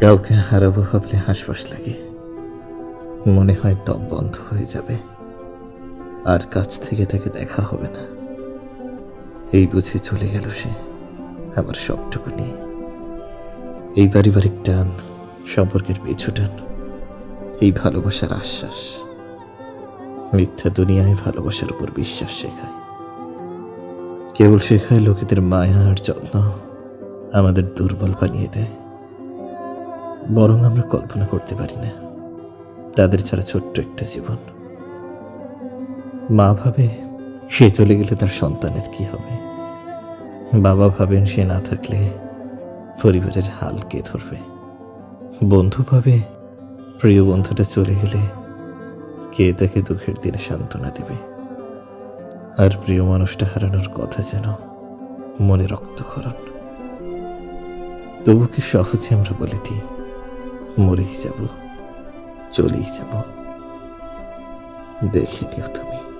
কাউকে হারাবো ভাবলে হাসপাস লাগে। মনে হয় দম বন্ধ হয়ে যাবে। আর কাছ থেকে তাকে দেখা হবে না। এই বুঝে চলে গেল সে। আমার সবটুকু নিয়ে। এই পারিবারিক টান, সম্পর্কের পিছু টান, এই ভালোবাসার আশ্বাস। মিথ্যা দুনিয়ায় ভালোবাসার উপর বিশ্বাস শেখায়। কেবল শেখায় লোকেদের মায়া আর যত্ন আমাদের দুর্বল বানিয়ে দেয়। বরং আমরা কল্পনা করতে পারি না। তাদের ছাড়া ছোট্ট একটা জীবন। মা ভাবে সে চলে গেলে তার সন্তানের কি হবে? বাবা ভাবেন সে না থাকলে পরিবারের হাল কে ধরবে? বন্ধু ভাবে প্রিয় বন্ধুটা চলে গেলে কে তাকে দুঃখের দিনে সান্ত্বনা দেবে? আর প্রিয় মানুষটা হারানোর কথা যেন মনে রক্তক্ষরণ। তবু কি সহজে আমরা বলে দিই? মরেই যাব চলেই যাব। দেখে নিও তুমি।